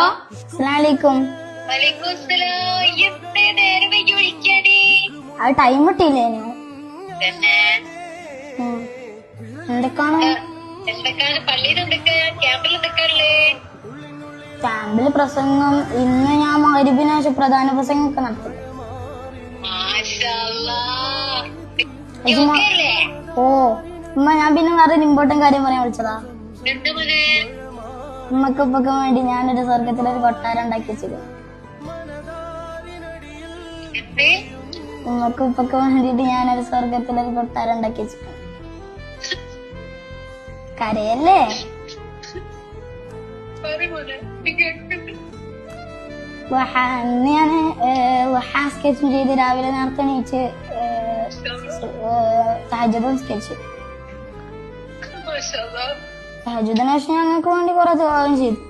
അസ്സലാമലൈക്കും? അത് ടൈം കിട്ടിയില്ലേ. എന്തൊക്കെയാണ് ക്യാമ്പിൽ പ്രസംഗം. ഇന്ന് ഞാൻ മരുബിനാശ പ്രധാന പ്രധാന പ്രസംഗമൊക്കെ നടത്തി. ഓ ഉമ്മ ഞാൻ പിന്നെ വേറെ ഇമ്പോർട്ടന്റ് കാര്യം പറയാൻ വിളിച്ചതാ. എന്ത് മോനെ ഉമ്മക്ക് ഉപ്പൊക്കെ വേണ്ടി ഞാനൊരു സ്വർഗത്തിലൊരു കൊട്ടാരം ഉണ്ടാക്കി വെച്ചത് ഉമ്മക്കുപ്പക്ക് ഉമ്മക്ക് വേണ്ടിട്ട് ഞാനൊരു സ്വർഗത്തിലൊരു കൊട്ടാരം ഉണ്ടാക്കി വെച്ചിട്ടുണ്ട് കരയല്ലേ? പറ മോനെ നീ കേൾക്കുന്നുണ്ട് വഹ- ഇന്ന് ഞാൻ സ്കെച്ചും ചെയ്ത് രാവിലെ നേരത്തെ എണീച്ച് സാഹചര്യം sketch. Tahajud dan Aisyah ngaku nanti koratu alinsid.